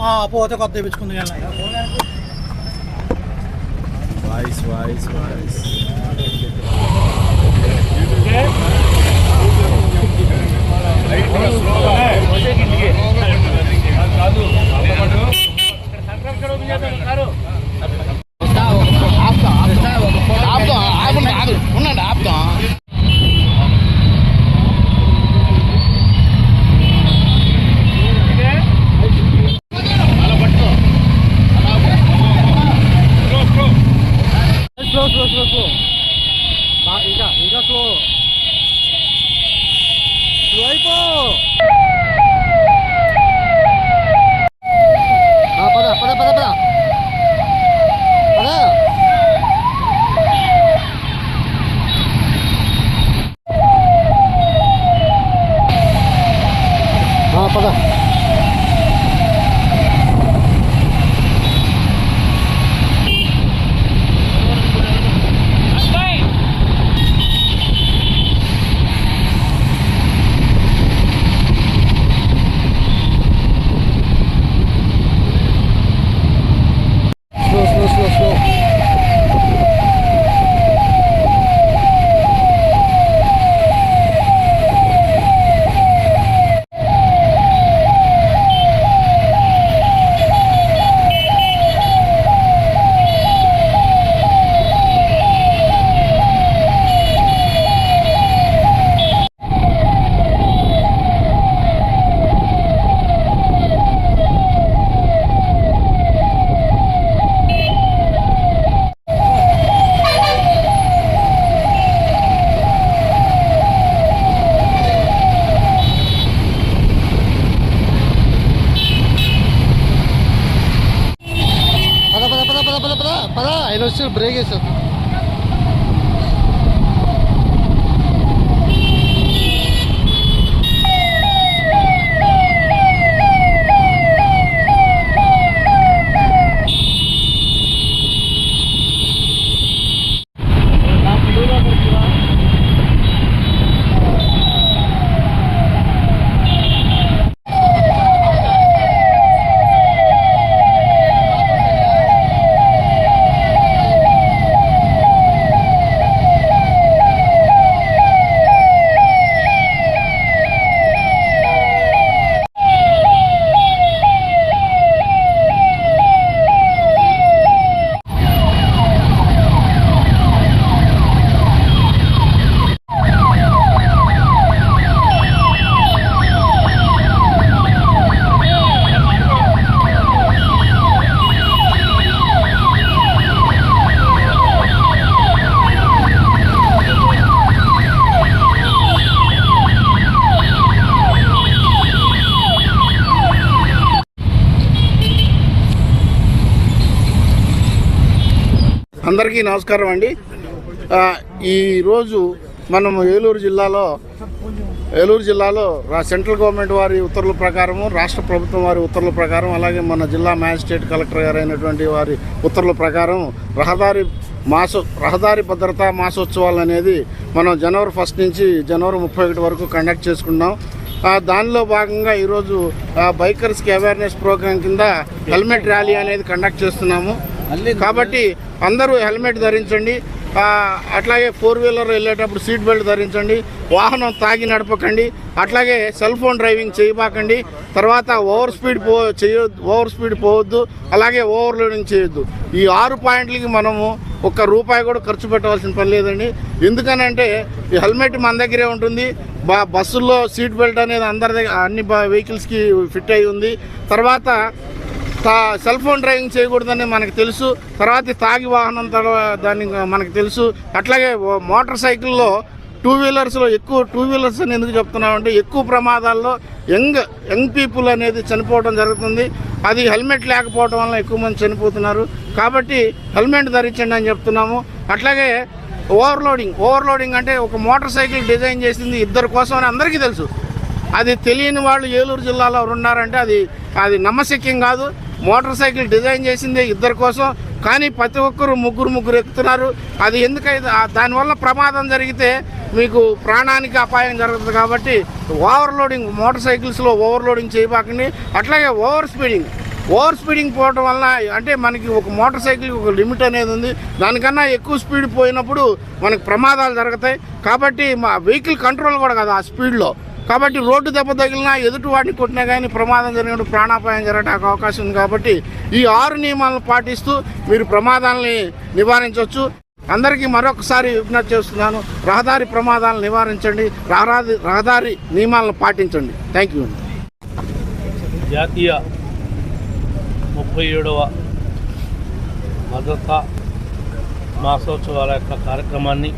ఆ, పోతే కొత్త తెప్పించుకుంది కానీ Nice, nice, nice. Okay. Break है सर అందరికీ నమస్కారం అండి. ఈరోజు మనం ఏలూరు జిల్లాలో ఏలూరు జిల్లాలో సెంట్రల్ గవర్నమెంట్ వారి ఉత్తర్వుల ప్రకారము రాష్ట్ర ప్రభుత్వం వారి ఉత్తర్వుల ప్రకారం అలాగే మన జిల్లా మ్యాజిస్ట్రేట్ కలెక్టర్ గారు అయినటువంటి వారి ఉత్తర్వుల ప్రకారం రహదారి మాస రహదారి భద్రతా మాసోత్సవాలు అనేది మనం జనవరి ఫస్ట్ నుంచి జనవరి ముప్పై ఒకటి వరకు కండక్ట్ చేసుకున్నాం దానిలో భాగంగా ఈరోజు బైకర్స్కి అవేర్నెస్ ప్రోగ్రాం కింద హెల్మెట్ ర్యాలీ అనేది కండక్ట్ చేస్తున్నాము. కాబట్టి అందరూ హెల్మెట్ ధరించండి. అట్లాగే ఫోర్ వీలర్ వెళ్ళేటప్పుడు సీట్ బెల్ట్ ధరించండి. వాహనం తాగి నడపకండి. అట్లాగే సెల్ ఫోన్ డ్రైవింగ్ చేయబాకండి. తర్వాత ఓవర్ స్పీడ్ పో చేయొద్దు. ఓవర్ స్పీడ్ పోవద్దు. అలాగే ఓవర్ లోడింగ్ చేయొద్దు. ఈ ఆరు పాయింట్లకి మనము ఒక్క రూపాయి కూడా ఖర్చు పెట్టవలసిన పని లేదండి. ఎందుకనంటే ఈ హెల్మెట్ మన దగ్గరే ఉంటుంది. బా బస్సుల్లో సీట్ బెల్ట్ అనేది అందరి దగ్గర అన్ని వెహికల్స్కి ఫిట్ అయి ఉంది. తర్వాత సెల్ ఫోన్ డ్రైవింగ్ చేయకూడదని మనకు తెలుసు. తర్వాత తాగి వాహనం దాన్ని మనకు తెలుసు. అట్లాగే మోటార్ సైకిల్లో టూ వీలర్స్లో ఎక్కువ టూ వీలర్స్ అని ఎందుకు చెప్తున్నామంటే ఎక్కువ ప్రమాదాల్లో యంగ్ యంగ్ పీపుల్ అనేది చనిపోవడం జరుగుతుంది. అది హెల్మెట్ లేకపోవడం వల్ల ఎక్కువ మంది చనిపోతున్నారు. కాబట్టి హెల్మెట్ ధరించండి అని చెప్తున్నాము. అట్లాగే ఓవర్లోడింగ్ ఓవర్లోడింగ్ అంటే ఒక మోటార్ సైకిల్ డిజైన్ చేసింది ఇద్దరు కోసం అని అందరికీ తెలుసు. అది తెలియని వాళ్ళు ఏలూరు జిల్లాలో ఉన్నారంటే అది అది నమ్మశక్యం కాదు. మోటార్ సైకిల్ డిజైన్ చేసిందే ఇద్దరి కోసం కానీ ప్రతి ఒక్కరు ముగ్గురు ముగ్గురు ఎక్కుతున్నారు. అది ఎందుకైతే దానివల్ల ప్రమాదం జరిగితే మీకు ప్రాణానికి అపాయం జరుగుతుంది కాబట్టి ఓవర్లోడింగ్ మోటార్ సైకిల్స్లో ఓవర్లోడింగ్ చేయబాకండి. అట్లాగే ఓవర్ స్పీడింగ్. ఓవర్ స్పీడింగ్ పోవడం వల్ల అంటే మనకి ఒక మోటార్ సైకిల్ ఒక లిమిట్ అనేది ఉంది. దానికన్నా ఎక్కువ స్పీడ్ పోయినప్పుడు మనకు ప్రమాదాలు జరుగుతాయి. కాబట్టి మా వెహికల్ కంట్రోల్ కూడా కదా ఆ స్పీడ్లో. కాబట్టి రోడ్డు దెబ్బ తగిలినా ఎదుటి వాడిని కొట్టినా కానీ ప్రమాదం జరిగినప్పుడు ప్రాణాపాయం జరగడానికి అవకాశం ఉంది కాబట్టి ఈ ఆరు నియమాలను పాటిస్తూ మీరు ప్రమాదాలని నివారించవచ్చు. అందరికీ మరొకసారి విజ్ఞప్తి చేస్తున్నాను రహదారి ప్రమాదాలను నివారించండి రహదారి రహదారి నియమాలను పాటించండి. థ్యాంక్ యూ జాతీయ ముప్పై ఏడవ భద్రతా మాసోత్సవాల యొక్క కార్యక్రమాన్ని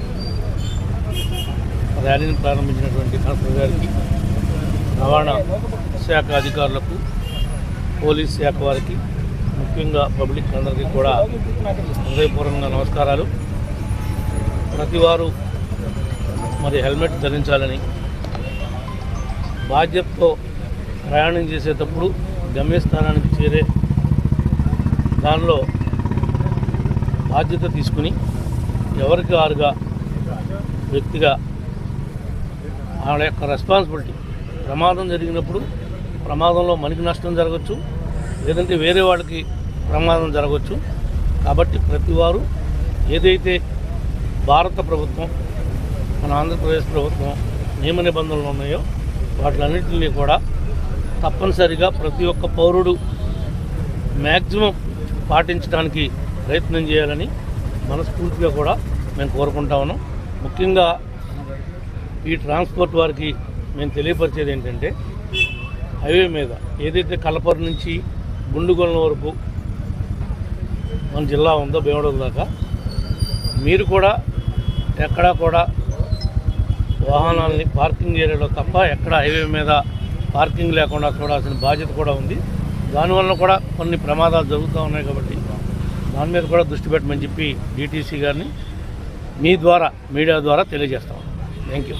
ర్యాలీని ప్రారంభించినటువంటి కలెక్టర్ గారికి రవాణా శాఖ అధికారులకు పోలీస్ శాఖ వారికి ముఖ్యంగా పబ్లిక్ అందరికీ కూడా హృదయపూర్వకంగా నమస్కారాలు. ప్రతి వారు మరి హెల్మెట్ ధరించాలని బాధ్యతతో ప్రయాణం చేసేటప్పుడు గమ్యస్థానానికి చేరే దానిలో బాధ్యత తీసుకుని ఎవరికి వారుగా వ్యక్తిగా వాళ్ళ యొక్క రెస్పాన్సిబిలిటీ ప్రమాదం జరిగినప్పుడు ప్రమాదంలో మనకి నష్టం జరగచ్చు లేదంటే వేరే వాళ్ళకి ప్రమాదం జరగవచ్చు కాబట్టి ప్రతి వారు ఏదైతే భారత ప్రభుత్వం మన ఆంధ్రప్రదేశ్ ప్రభుత్వం నియమ నిబంధనలు ఉన్నాయో వాటిలన్నింటినీ కూడా తప్పనిసరిగా ప్రతి ఒక్క పౌరుడు మ్యాక్సిమం పాటించడానికి ప్రయత్నం చేయాలని మనస్ఫూర్తిగా కూడా మేము కోరుకుంటా ఉన్నాం. ముఖ్యంగా ఈ ట్రాన్స్పోర్ట్ వారికి మేము తెలియపరిచేది ఏంటంటే హైవే మీద ఏదైతే కలపర్ నుంచి గుండుగొలన వరకు మన జిల్లా ఉందో భీమడోల దాకా మీరు కూడా ఎక్కడా కూడా వాహనాలని పార్కింగ్ ఏరియాలో తప్ప ఎక్కడ హైవే మీద పార్కింగ్ లేకుండా చూడాల్సిన బాధ్యత కూడా ఉంది. దానివల్ల కూడా కొన్ని ప్రమాదాలు జరుగుతూ ఉన్నాయి కాబట్టి దాని మీద కూడా దృష్టి పెట్టమని చెప్పి డిటీసీ గారిని మీ ద్వారా మీడియా ద్వారా తెలియజేస్తాం. Thank you